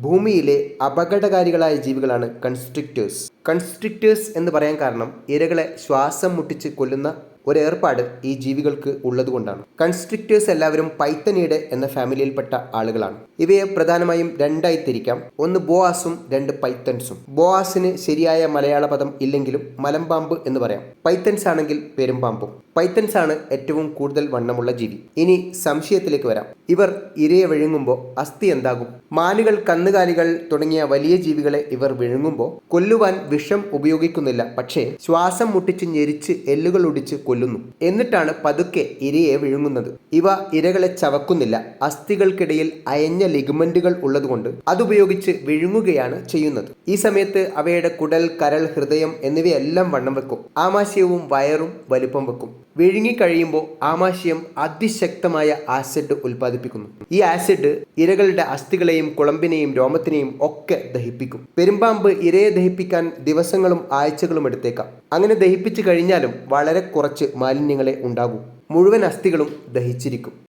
ഭൂമിയിലെ അപകടകാരികളായ ജീവികളാണ് കൺസ്ട്രിക്റ്റേഴ്സ് കൺസ്ട്രിക്റ്റേഴ്സ് എന്ന് പറയാൻ കാരണം ഇരകളെ ശ്വാസം മുട്ടിച്ച് കൊല്ലുന്ന ഒരു ഏർപ്പാട് ഈ ജീവികൾക്ക് ഉള്ളതുകൊണ്ടാണ്. കൺസ്ട്രിക്റ്റേഴ്സ് എല്ലാവരും പൈത്തനീഡ് എന്ന ഫാമിലിയിൽപ്പെട്ട ആളുകളാണ്. ഇവയെ പ്രധാനമായും രണ്ടായി തിരിക്കാം. ഒന്ന് ബോആസും രണ്ട് പൈത്തൻസും. ബോആസിന് ശരിയായ മലയാള പദം ഇല്ലെങ്കിലും മലമ്പാമ്പ് എന്ന് പറയാം. പൈത്തൻസ് ആണെങ്കിൽ പെരുമ്പാമ്പും. പൈത്തൻസ് ആണ് ഏറ്റവും കൂടുതൽ വണ്ണമുള്ള ജീവി. ഇനി സംശയത്തിലേക്ക് വരാം. ഇവർ ഇരയെ വിഴുങ്ങുമ്പോൾ അസ്ഥി എന്താകും? മാനുകൾ കന്നുകാലികൾ തുടങ്ങിയ വലിയ ജീവികളെ ഇവർ വിഴുങ്ങുമ്പോൾ കൊല്ലുവാൻ വിഷം ഉപയോഗിക്കുന്നില്ല. പക്ഷേ ശ്വാസം മുട്ടിച്ച് ഞെരിച്ച് എല്ലുകൾ ഒടിച്ച് കൊല്ലുന്നു. എന്നിട്ടാണ് പതുക്കെ ഇരയെ വിഴുങ്ങുന്നത്. ഇവ ഇരകളെ ചവക്കുന്നില്ല. അസ്ഥികൾക്കിടയിൽ അയഞ്ഞ ലിഗമെന്റുകൾ ഉള്ളതുകൊണ്ട് അതുപയോഗിച്ച് വിഴുങ്ങുകയാണ് ചെയ്യുന്നത്. ഈ സമയത്ത് അവയുടെ കുടൽ കരൾ ഹൃദയം എന്നിവയെല്ലാം വണ്ണം വെക്കും. ആമാശയവും വയറും വലുപ്പം വെക്കും. വിഴുങ്ങിക്കഴിയുമ്പോൾ ആമാശയം അതിശക്തമായ ആസിഡ് ഉൽപ്പാദിപ്പിക്കുന്നു. ഈ ആസിഡ് ഇരകളുടെ അസ്ഥികളെയും കുളമ്പിനെയും രോമത്തിനെയും ഒക്കെ ദഹിപ്പിക്കും. പെരുമ്പാമ്പ് ഇരയെ ദഹിപ്പിക്കാൻ ദിവസങ്ങളും ആഴ്ചകളും എടുത്തേക്കാം. അങ്ങനെ ദഹിപ്പിച്ചു കഴിഞ്ഞാലും വളരെ കുറച്ച് മാലിന്യങ്ങളെ ഉണ്ടാകൂ. മുഴുവൻ അസ്ഥികളും ദഹിച്ചിരിക്കും.